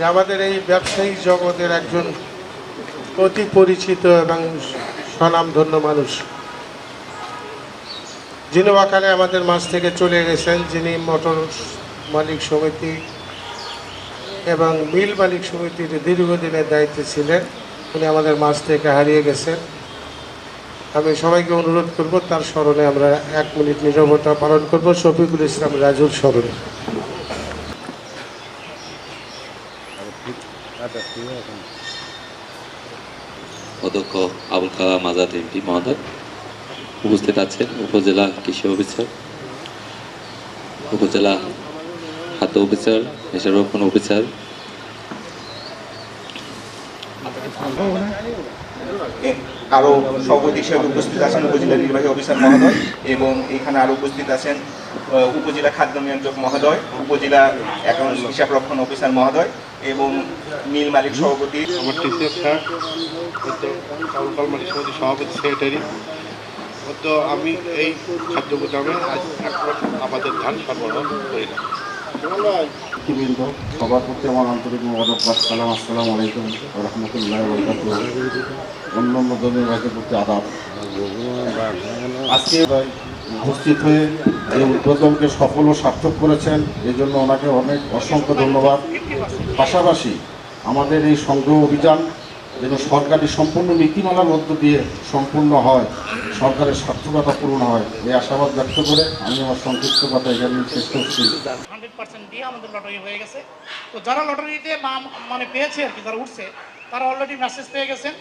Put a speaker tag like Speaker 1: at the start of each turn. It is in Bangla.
Speaker 1: আমাদের এই ব্যবসায়িক জগতের একজন অতি পরিচিত এবং স্বনামধন্য মানুষ। জিনোয়াখানে আমাদের মাছ থেকে চলে গেছেন, যিনি মোটর মালিক সমিতি এবং মিল মালিক সমিতির দীর্ঘদিনের দায়িত্বে ছিলেন, উনি আমাদের মাছ থেকে হারিয়ে গেছেন। আমি সবাইকে অনুরোধ করব, তার স্মরণে আমরা এক মিনিট নীরবতা পালন করব। শফিকুল ইসলাম রাজুর স্মরণে।
Speaker 2: অধ্যক্ষ আবুল কালাম আজাদ এমপি মহোদয়, উপস্থিত আছেন উপজেলা কৃষি অফিসার, উপজেলা খাদ্য অফিসার, নেশারোপণ অফিসার।
Speaker 3: আরও সভাপতি হিসেবে উপস্থিত আছেন উপজেলা নির্বাহী অফিসার মহোদয় এবং এখানে আরও উপস্থিত আছেন উপজেলা খাদ্য নিয়ন্ত্রক মহোদয়, উপজেলা অ্যাকাউন্ট হিসাব রক্ষণ অফিসার মহোদয় এবং মিল মালিক সভাপতি।
Speaker 1: আমার টিসিএফ স্যার হয়তো কাউল কলমানি সমিতির সভাপতি সেক্রেটারি তো আমি এই খাদ্য গুদামে আজ এক আমাদের ধান সরবরাহ করি না।
Speaker 4: সবার প্রতি আমার আন্তরিক মোবারকবাদ সালাম আসসালামু আলাইকুম রহমতুল্লাহ বরকাত অন্য ভাইদের প্রতি আদাব। আজকে উপস্থিত হয়ে এই উদ্বোধনকে সফল ও সার্থক করেছেন। এই জন্য ওনাকে অনেক অসংখ্য ধন্যবাদ। পাশাপাশি আমাদের এই সংগ্রহ অভিযান যেন সরকারি সম্পূর্ণ নীতিমালার মধ্য দিয়ে সম্পূর্ণ হয়, সরকারের সার্থকতা পূরণ হয় এই আশাবাদ ব্যক্ত করে আমি আমার সংক্ষিপ্ত কথা এখানে শেষ করছি।
Speaker 5: হান্ড্রেড পার্সেন্ট দিয়ে আমাদের হয়ে গেছে। তো যারা লটারিতে মানে পেয়েছে আর কি, যারা উঠছে, তারা অলরেডি মেসেজ পেয়ে গেছেন।